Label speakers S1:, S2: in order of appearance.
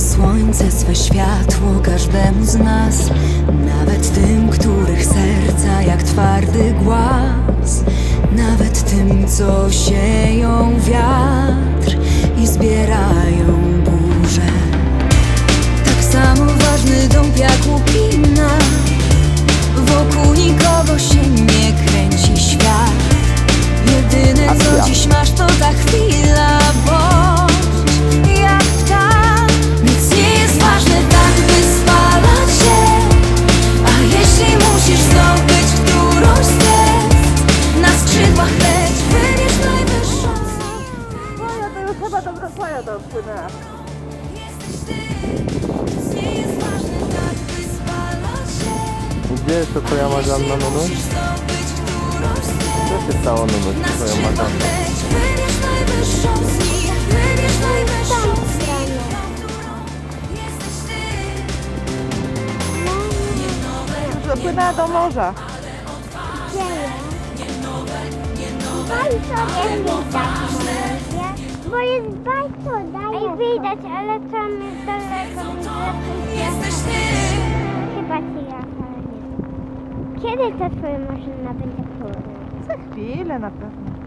S1: swe światło każdemu z nas, nawet tym, których serca jak twardy głaz, nawet tym, co sieją wiatr. I zbierają
S2: Gdzie jest to twoja
S1: z gwiazd.
S2: Co się stało, Nunu,
S1: Na
S2: z twoją
S1: skrzydłach
S2: Marzanną?
S1: leć, wybierz najwyższą z nich, wybierz najwyższą z nich. Jesteś ty. Nie nowe,
S3: Już dopłynęła do morza.
S4: Daj sobie widać Bo jest bardzo daleko. Ej, widać, ale tam jest daleko. więc lepiej
S1: ty.
S4: Chyba ci ja, ale nie. Kiedy ta twoja maszyna będzie płynąć?
S3: Za chwilę na pewno.